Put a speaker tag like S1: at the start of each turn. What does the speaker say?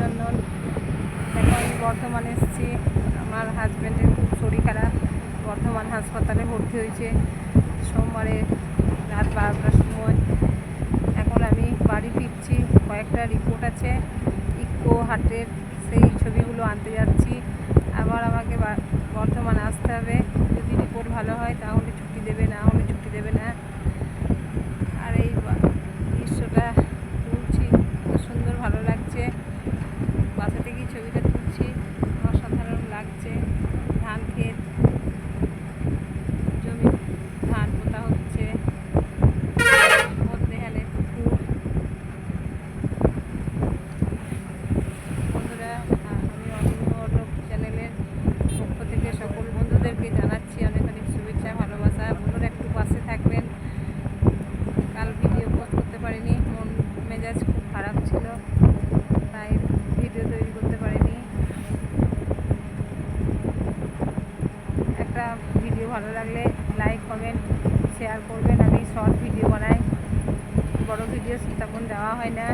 S1: অভিনন্দন। এখন বর্ধমান এসেছি। আমার হাজব্যান্ডের খুব শরীর খারাপ। বর্ধমান হাসপাতালে ভর্তি হয়েছে। সোমবারে রাত বারোটার সময়। এখন আমি বাড়ি ফিরছি। কয়েকটা রিপোর্ট আছে। ইকো হাটের সেই ছবিগুলো আনতে যাচ্ছি। আবার আমাকে বর্ধমান আসতে হবে। যদি রিপোর্ট ভালো হয়, তাহলে ছুটি দেবে না। জানাচ্ছি, অনেক অনেক শুভেচ্ছা, ভালোবাসা। বন্ধুরা একটু পাশে থাকবেন। কাল ভিডিও পোস্ট করতে পারিনি, মন মেজাজ খুব খারাপ ছিল, তাই ভিডিও তৈরি করতে পারিনি। একটা ভিডিও ভালো লাগলে লাইক কমেন্ট শেয়ার করবেন। আমি শর্ট ভিডিও বানাই, বড় ভিডিও তেমন দেওয়া হয় না।